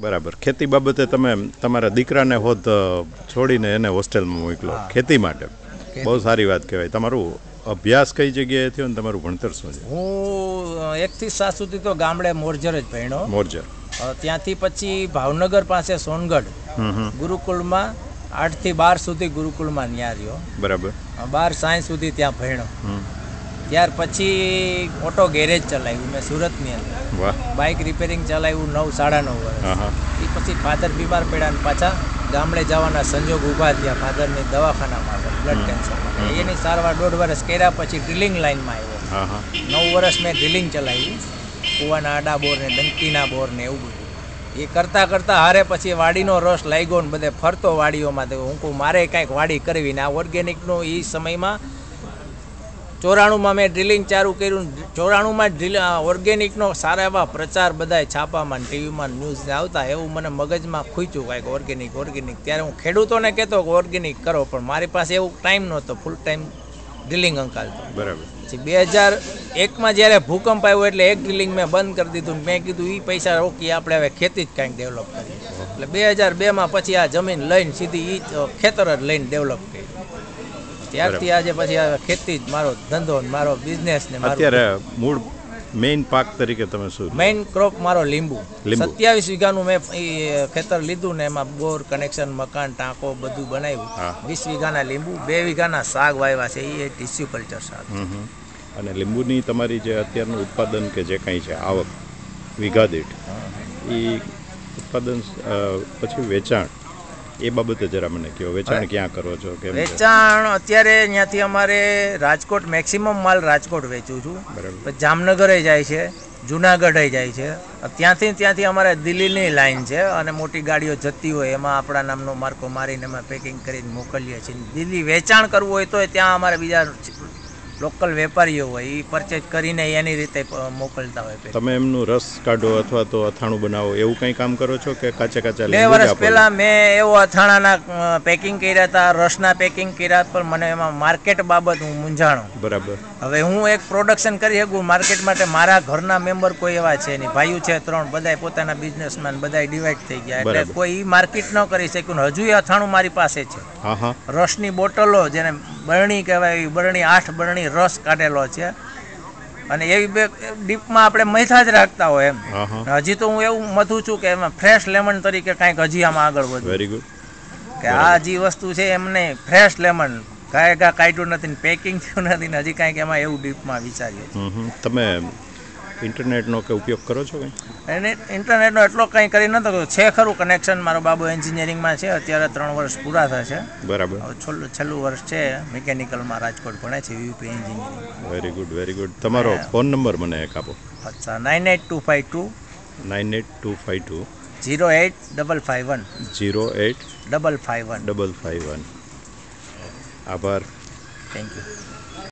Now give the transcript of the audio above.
બરાબર. ખેતી બાબતે તમે તમારા દીકરાને હોત છોડીને એને હોસ્ટેલમાં મોકલો. ખેતી માટે. બહુ સારી વાત કહેવાય. તમારું અભ્યાસ કઈ જગ્યાએ થયો ને તમારું ભણતર શું છે? હું એકથી સાત સુધી તો ગામડે મોરજર જ ભણ્યો. મોરજર. ત્યાંથી પછી ભાવનગર પાસે સોનગઢ. ગુરુકુળમાં આઠથી બાર સુધી ગુરુકુળમાં ન્યા રહ્યો. બરાબર. બાર સાયન્સ સુધી ત્યાં ભણ્યો. ત્યાર પછી ઓટો ગેરેજ ચલાવ્યું મેં સુરતની અંદર. બાઇક રિપેરિંગ ચલાવ્યું નવ સાડા નવ વર્ષ. એ પછી ફાધર બીમાર પડ્યા ને પાછા ગામડે જવાના સંજોગ ઊભા થયા ફાધરની દવાખાનામાં બ્લડ કેન્સર એની સારવાર દોઢ વર્ષ કર્યા પછી ડ્રિલિંગ લાઇનમાં આવ્યો. નવ વર્ષ મેં ડ્રિલિંગ ચલાવ્યું કુવાના આડા બોર ને ડંકીના બોર ને એવું બધું. એ કરતાં કરતાં હારે પછી વાડીનો રસ લાગ્યો ને બધે ફરતો વાડીઓમાં હું કહું મારે કાંઈક વાડી કરવી ને આ ઓર્ગેનિકનું એ સમયમાં ચોરાણુંમાં મેં ડ્રિલિંગ ચાલુ કર્યું ચોરાણુંમાં ડ્રિલ ઓર્ગેનિકનો સારા એવા પ્રચાર બધાય છાપામાં ટીવીમાં ન્યૂઝ આવતા એવું મને મગજમાં ખૂચ્યું કાંઈક ઓર્ગેનિક ઓર્ગેનિક ત્યારે હું ખેડૂતોને કહેતો કે ઓર્ગેનિક કરો પણ મારી પાસે એવું ટાઈમ નહોતો ફૂલ ટાઈમ ડ્રિલિંગ અંકાલતો બરાબર. પછી બે હજાર એકમાં જ્યારે ભૂકંપ આવ્યો એટલે એક ડ્રિલિંગ મેં બંધ કરી દીધું મેં કીધું એ પૈસા રોકી આપણે હવે ખેતી જ કાંઈક ડેવલપ કરીએ. એટલે બે હજાર બેમાં પછી આ જમીન લઈને સીધી એ ખેતર જ લઈને ડેવલપ કરી. ત્યારથી આજે પછી આ ખેતી જ મારો ધંધો ને મારો બિઝનેસ ને અત્યારે મૂળ મેઇન પાક તરીકે તમે શું મેઇન ક્રોપ મારો લીંબુ. સત્યાવીસ વીઘાનું મેં ખેતર લીધું ને એમાં બોર કનેક્શન મકાન ટાંકો બધું. બનાવ્યું વીસ વીઘાના લીંબુ બે વીઘાના શાક વાવ્યા છે એ ટીસ્યુ કલ્ચર શાક. અને લીંબુની તમારી જે અત્યારનું ઉત્પાદન કે જે કંઈ છે આવક વીઘા દીઠ એ ઉત્પાદન પછી વેચાણ એ બાબતે જરા મને કહો વેચાણ ક્યાં કરો છો કે વેચાણ અત્યારે ત્યાંથી અમારે રાજકોટ મેક્સિમમ માલ રાજકોટ વેચું છું. બરાબર. જામનગરે જાય છે જુનાગઢે જાય છે. ત્યાંથી ત્યાંથી અમારે દિલ્હીની લાઈન છે અને મોટી ગાડીઓ જતી હોય એમાં આપણા નામનો માર્કો મારીને એમાં પેકિંગ કરીને મોકલીએ છીએ. દિલ્હી વેચાણ કરવું હોય તો ત્યાં અમારે બીજા લોકલ વેપારીઓ હોય એ પરચેજ કરીને એની રીતે મોકલતા હોય તમે એમનું રસ કાઢો અથવા તો અથાણું બનાવો એવું કંઈ કામ કરો છો કે કાચે કાચા બે વર્ષ પહેલા મેં એવો અથાણાના પેકિંગ કર્યા હતા રસના પેકિંગ કર્યા પણ મને એમાં માર્કેટ બાબત હું મૂંઝાણો. બરાબર. હવે હું એક પ્રોડક્શન કરી શકું માર્કેટ માટે મારા ઘરના મેમ્બર કોઈ એવા છે નહીં ભાઈઓ છે ત્રણ બધાય પોતાના બિઝનેસમેન બધાય ડિવાઈડ થઈ ગયા. એટલે કોઈ માર્કેટ ન કરી શક્યું હજુ એ અથાણું મારી પાસે છે. રસની બોટલો જેને બરણી કહેવાય એવી બરણી આઠ બરણી રસ કાઢેલો છે. અને એવી બે ડીપમાં આપણે મૈથા જ રાખતા હોય એમ. હજી તો હું એવું મથું છું કે એમાં ફ્રેશ લેમન તરીકે કાંઈક હજી આમાં આગળ વધુ વેરી ગુડ કે આ જે વસ્તુ છે એમને ફ્રેશ લેમન ગાય ગા કાઢ્યું નથી ને પેકિંગ થયું નથી ને હજી કાંઈક એમાં એવું ડીપમાં હમ. તમે ઇન્ટરનેટનો કે ઉપયોગ કરો છો કંઈ? એને ઇન્ટરનેટનો એટલો કંઈ કરી નતો છે ખરું કનેક્શન મારો બાબુ એન્જિનિયરિંગમાં છે અત્યારે ત્રણ વર્ષ પૂરા થશે. બરાબર. હવે છેલ્લું છેલ્લું વર્ષ છે મિકેનિકલમાં રાજકોટ ભણે છે VP engineering very good very good તમારો ફોન નંબર મને એક આપો. અચ્છા nine eight two five two nine eight two five two zero eight double five one zero eight double five one double five one આભાર thank you